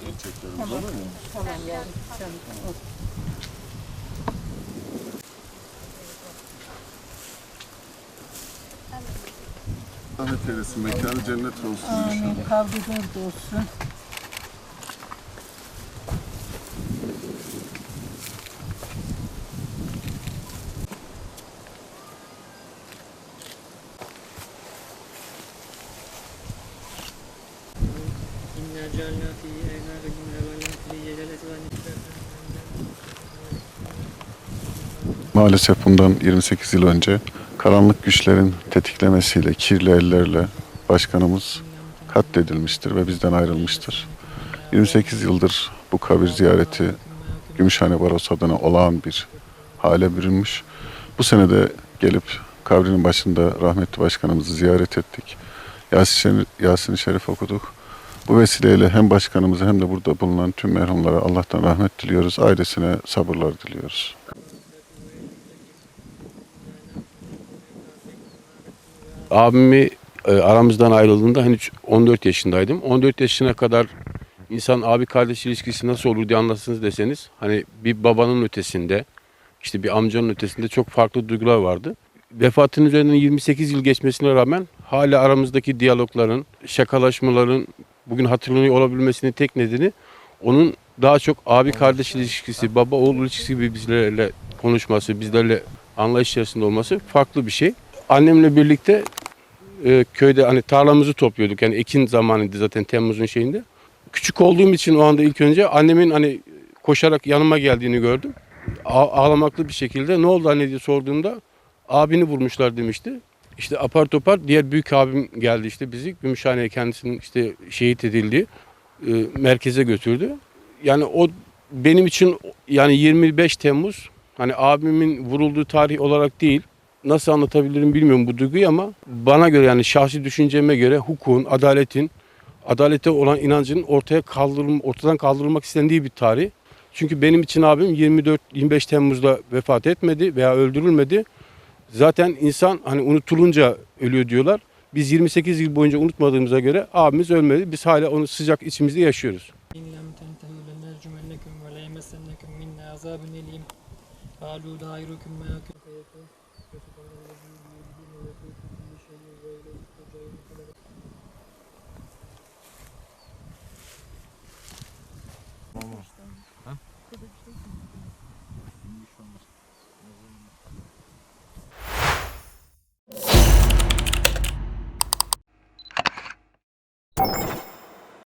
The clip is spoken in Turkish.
Gerçeklerimiz olur mu? Tamam yavrum. Tamam. Rahmet eylesin, mekanı cennet olsun. Amin. Kalbi dört olsun. جعلنا في أعناقهم أغلالا فهي جلت Maalesef bundan 28 yıl önce karanlık güçlerin tetiklemesiyle, kirli ellerle başkanımız katledilmiştir ve bizden ayrılmıştır. 28 yıldır bu kabir ziyareti Gümüşhane Barosu adına olağan bir hale bürünmüş. Bu sene de gelip kabrinin başında rahmetli başkanımızı ziyaret ettik. Yasin, Yasin-i Şerif okuduk. Bu vesileyle hem başkanımıza hem de burada bulunan tüm merhumlara Allah'tan rahmet diliyoruz. Ailesine sabırlar diliyoruz. Abimi e, aramızdan ayrıldığında henüz 14 yaşındaydım. 14 yaşına kadar insan abi kardeş ilişkisi nasıl olur diye anlatsınız deseniz hani bir babanın ötesinde işte bir amcanın ötesinde çok farklı duygular vardı. Vefatının üzerinden 28 yıl geçmesine rağmen hala aramızdaki diyalogların, şakalaşmaların bugün hatırlanıyor olabilmesinin tek nedeni onun daha çok abi kardeş ilişkisi, baba oğul ilişkisi gibi bizlerle konuşması, bizlerle anlayış içerisinde olması farklı bir şey. Annemle birlikte e, köyde hani tarlamızı topluyorduk. Yani ekin zamanıydı zaten Temmuz'un şeyinde. Küçük olduğum için o anda ilk önce annemin hani koşarak yanıma geldiğini gördüm. A- ağlamaklı bir şekilde ne oldu anne diye sorduğumda abini vurmuşlar demişti. İşte apar topar diğer büyük abim geldi işte bizi Gümüşhane'ye kendisinin işte şehit edildiği e, merkeze götürdü. Yani o benim için yani 25 Temmuz hani abimin vurulduğu tarih olarak değil nasıl anlatabilirim bilmiyorum bu duyguyu ama bana göre yani şahsi düşünceme göre hukukun, adaletin, adalete olan inancının ortaya kaldırılm ortadan kaldırılmak istendiği bir tarih. Çünkü benim için abim 24-25 Temmuz'da vefat etmedi veya öldürülmedi. Zaten insan hani unutulunca ölüyor diyorlar. Biz 28 yıl boyunca unutmadığımıza göre abimiz ölmedi. Biz hala onu sıcak içimizde yaşıyoruz.